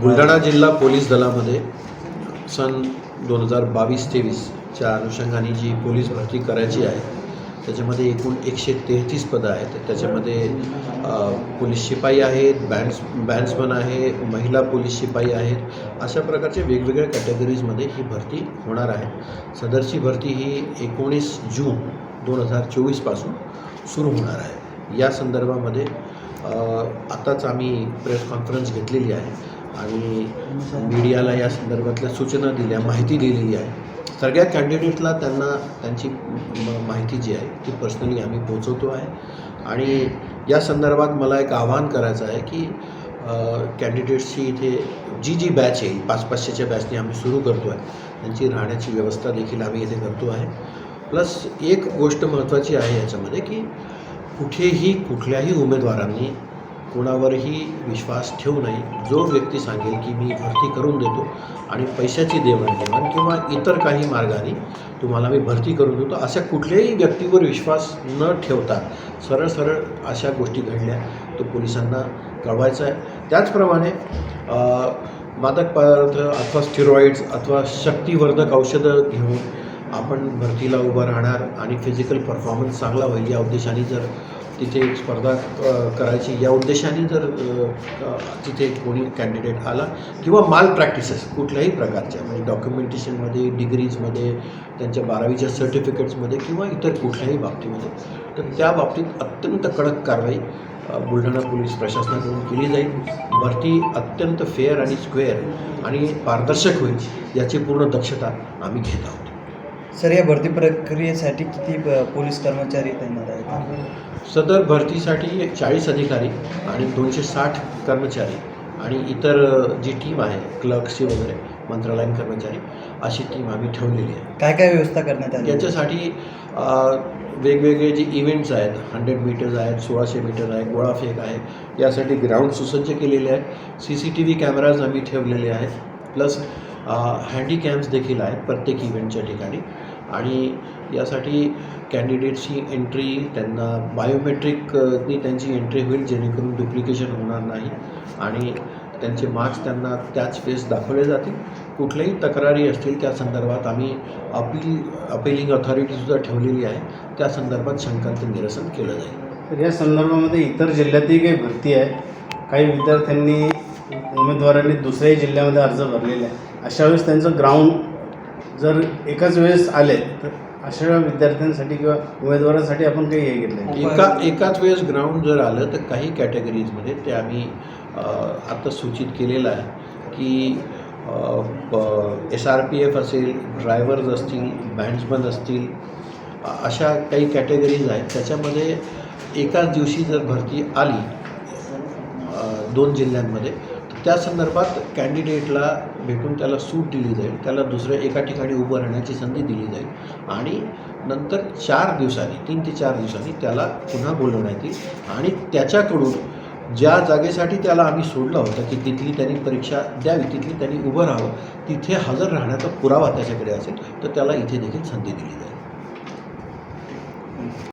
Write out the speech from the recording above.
बुलढाणा जिल्हा पोलीस दलामध्ये सन दोन हजार बावीस तेवीसच्या अनुषंगाने जी पोलीस भरती करायची आहे त्याच्यामध्ये एकूण एकशे तेहतीस पदं आहेत. त्याच्यामध्ये पोलीस शिपाई आहेत बँड्स बँड्समन आहे महिला पोलीस शिपाई आहेत. अशा प्रकारच्या वेगवेगळ्या कॅटेगरीजमध्ये ही भरती होणार आहे. सदरची भरती ही एकोणीस जून दोन हजार चोवीसपासून सुरू होणार आहे. या संदर्भामध्ये आत्ताच आताच आम्ही प्रेस कॉन्फरन्स घेतलेली आहे आणि मीडियाला या संदर्भातल्या सूचना दिल्या माहिती दिलेली आहे. सगळ्या कॅन्डिडेटला त्यांना त्यांची माहिती जी आहे ती पर्सनली आम्ही पोचवतो आहे. आणि या संदर्भात मला एक आवाहन करायचं आहे की कॅन्डिडेट्सची इथे जी जी बॅच येईल पाच पाचशेच्या बॅचने आम्ही सुरू करतो आहे. त्यांची राहण्याची व्यवस्था देखील आम्ही इथे करतो आहे. प्लस एक गोष्ट महत्त्वाची आहे याच्यामध्ये की कुठेही कुठल्याही उमेदवारांनी कोणावरही विश्वास ठेवू नये. जो व्यक्ती सांगेल की मी भरती करून देतो आणि पैशाची देवाणघेवाण किंवा इतर काही मार्गाने तुम्हाला मी भरती करून देतो अशा कुठल्याही व्यक्तीवर विश्वास न ठेवता सरळ सरळ अशा गोष्टी घडल्या तो पोलिसांना कळवायचं आहे. त्याचप्रमाणे मादक पदार्थ अथवा स्टिरॉईड्स अथवा शक्तिवर्धक औषधं घेऊन आपण भरतीला उभं राहणार आणि फिजिकल परफॉर्मन्स चांगला होईल या उद्देशाने जर तिथे एक स्पर्धा करायची. या उद्देशाने जर तिथे कोणी कॅन्डिडेट आला किंवा माल प्रॅक्टिसेस कुठल्याही प्रकारच्या म्हणजे डॉक्युमेंटेशनमध्ये डिग्रीजमध्ये त्यांच्या बारावीच्या सर्टिफिकेट्समध्ये किंवा इतर कुठल्याही बाबतीमध्ये तर त्या बाबतीत अत्यंत कडक कारवाई बुलढाणा पोलीस प्रशासनाकडून केली जाईल. भरती अत्यंत फेअर आणि स्क्वेअर आणि पारदर्शक होईल याची पूर्ण दक्षता आम्ही घेत आहोत. सर या भरती प्रक्रियेसाठी किती पोलीस कर्मचारी तैनात आहेत? सदर भरतीसाठी चाळीस अधिकारी आणि दोनशे साठ कर्मचारी आणि इतर जी टीम आहे क्लर्क्सची वगैरे मंत्रालयीन कर्मचारी अशी टीम आम्ही ठेवलेली आहे. काय काय व्यवस्था करण्यात आली? याच्यासाठी वेगवेगळे जे इव्हेंट्स आहेत हंड्रेड मीटर्स आहेत सोळाशे मीटर आहे गोळाफेक आहे यासाठी ग्राउंड सुसज्ज केलेले आहेत C C T V cameras आम्ही ठेवलेले आहेत प्लस हँडीकॅम्स देखील आहेत प्रत्येक इव्हेंटच्या ठिकाणी. आणि यासाठी कॅन्डिडेटची एंट्री त्यांना बायोमेट्रिकनी त्यांची एंट्री होईल जेणेकरून डुप्लिकेशन होणार नाही. आणि त्यांचे मार्क्स त्यांना त्याच फेस दाखवले जातील. कुठल्याही तक्रारी असतील त्या संदर्भात आम्ही अपील अपिलिंग ऑथॉरिटीसुद्धा ठेवलेली आहे. त्या संदर्भात शंकांचं निरसन केलं जाईल. तर या संदर्भामध्ये इतर जिल्ह्यातही काही भरती आहे. काही विद्यार्थ्यांनी उमेदवारांनी दुसऱ्याही जिल्ह्यामध्ये अर्ज भरलेले आहे. अशा वेळेस त्यांचं ग्राउंड जर एकाच वेळेस आले तर अशा विद्यार्थ्यांसाठी किंवा उमेदवारांसाठी आपण काही हे घेतलं एका एकाच वेळेस ग्राउंड जर आलं तर काही कॅटेगरीजमध्ये ते आम्ही आत्ता आता सूचित केलेलं आहे की एस आर पी एफ असेल ड्रायव्हर्स असतील बँड्समन असतील अशा काही कॅटेगरीज आहेत. त्याच्यामध्ये एकाच दिवशी जर भरती आली दोन जिल्ह्यांमध्ये त्या संदर्भात कॅन्डिडेटला भेटून त्याला सूट दिली जाईल. त्याला दुसऱ्या एका ठिकाणी उभं राहण्याची संधी दिली जाईल. आणि नंतर चार दिवसांनी तीन ते चार दिवसांनी त्याला पुन्हा बोलवण्यात येईल. आणि त्याच्याकडून ज्या जागेसाठी त्याला आम्ही सोडलं होतं की तिथली त्यांनी परीक्षा द्यावी तिथली त्यांनी उभं राहावं तिथे हजर राहण्याचा पुरावा त्याच्याकडे असेल तर त्याला इथे देखील संधी दिली जाईल.